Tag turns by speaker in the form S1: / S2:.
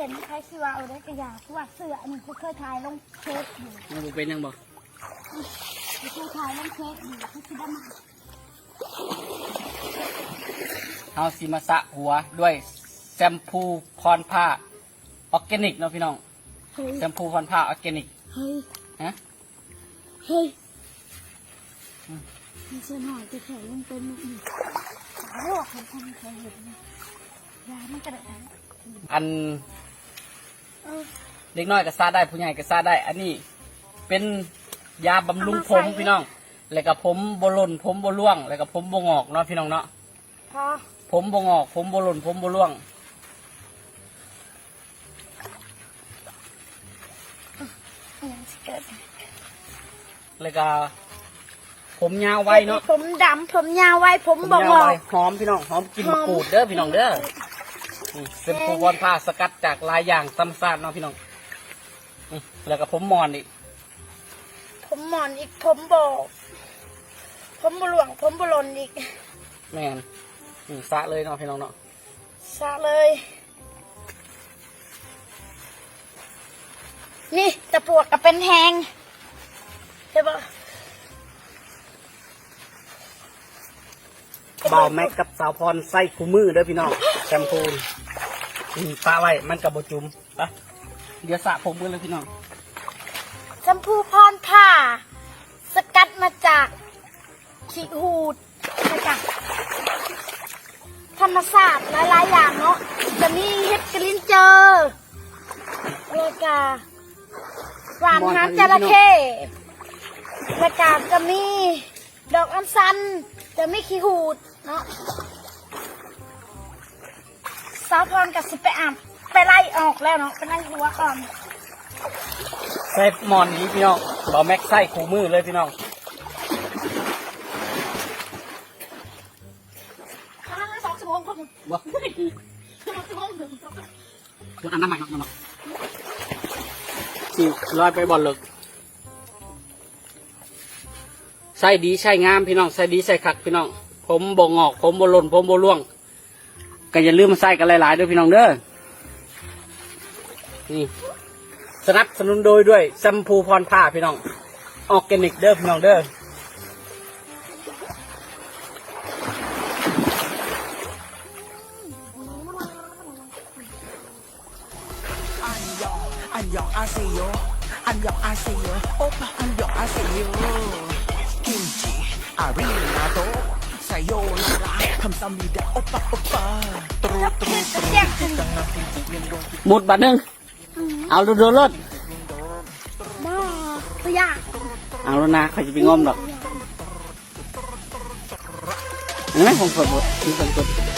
S1: เห็นใครสิว่าเอาได้กระยาคือว่าเสืออันนี้กูเคยถ่ายลงเฟซอยู่
S2: มันบ่เป็นหยังบ่
S1: กูเคยถ่ายลงเฟซอยู่กูคิดว่ามัน
S2: เฮาสิมาสระหัวด้วยแชมพูพรผ้าออร์แกนิกเนาะพี่น้อง
S1: เฮ้ย
S2: แชมพูพรผ้าออร์แกนิก
S1: เฮ้ย
S2: ฮะ
S1: เฮ้ยมันเสือหน่อยจะแข็งลงเป็นมันอีกสาวอะคนทำเคยเห็นนะยามันกระดาน
S2: อัน
S1: เออ
S2: เด็กน้อยก็ซาได้ผู้ใหญ่ก็ซาได้ อันนี้เป็นยาบำรุงผม
S1: เอามาใส่
S2: พี่น้อง แล้วก็ผมบหล่นผมบร่วง แล้วก็ผมบงอกเนาะพี่น้องเนาะ
S1: พอ
S2: ผมบงอก ผมบหล่นผมบร่วง
S1: อยังสิเกิด
S2: แล้วก็ผมยาวไว้เนาะ
S1: ผมดำผมยาวไว้ผม
S2: ผม
S1: บอก
S2: ยาว
S1: งอ
S2: ไว้
S1: ก
S2: หอมพี่น้องหอมกลิน
S1: หอ
S2: มะ
S1: ม
S2: กรูดเด้อพี่น้องเด้อนี่ เป็นผู้วอนผ้าสกัดจากหลายอย่างตำซาดเนาะพี่น้องนี่แล้วก็ผมมอนอีก
S1: ผมหมอนอีกผมโบกผมบหลวงผมบหลนอีก
S2: แม่นนี่สระเลยเนาะพี่น้องเนาะ
S1: ซะเลย นี่ตะปวกกับเป็นแหงใช่ปะ
S2: บาแม็กกับสาวพรใส่คู่มือเด้อพี่น้องแชมพูนี่ปะไว้มันกับบจุมปะเดี๋ยวสระผมกันเลยพี่น้องแช
S1: มพูพรผ้าสกัดมาจากขี้หูดมาจากธรรมศาสตร์หลายๆอย่างเนาะจะมีเห็ดกระลินเจอแล้วก็หวานน้ำจระเข้แล้วก็จะมี ดอกอัญชันจะมีขี้หูดเนาะสาวพรกับสิไปอ่ำไปไล่ออกแล้วเนาะไปไล่หัวก่อน
S2: ใส่หมอนนี้พี่น้องบ่าวแม็กใส่คู่มือเลยพี่น้อง
S1: สองชั่วโมงครับผม
S2: ว้า
S1: สองชั่วโมงถึง
S2: อันน้ำใหม่เนาะเนาะสิลอยไปบอลเลิก ใส่ดีใส่งามพี่น้องใส่ดีใส่คักพี่น้อง ผมบ่งอกผมบ่หล่นผมบ่ร่วงก็อย่าลืมมาใส่กันหลายๆด้วยพี่น้องเด้อนี่สนับสนุนโดยด้วยแชมพูพรผ้าพี่น้องออร์แกนิกเด้อพี่น้องเด้อ
S3: อันยองอันยองอาเซโยอันยองอาเซโยโอปะอันยองอาเซโย กิมจิอารีนาโตไซโยลาลาคำซามิดะโอปะโอปะตรูตรูตรูตังนาฟิจิเมียนโดน
S2: หมดบัตรหนึ่งเอาดูดูรถ
S1: บ้าตัวยาก
S2: เอาแล้วนะเขาจะไปงอมดอกเห็นไหมผมกดหมดผมกด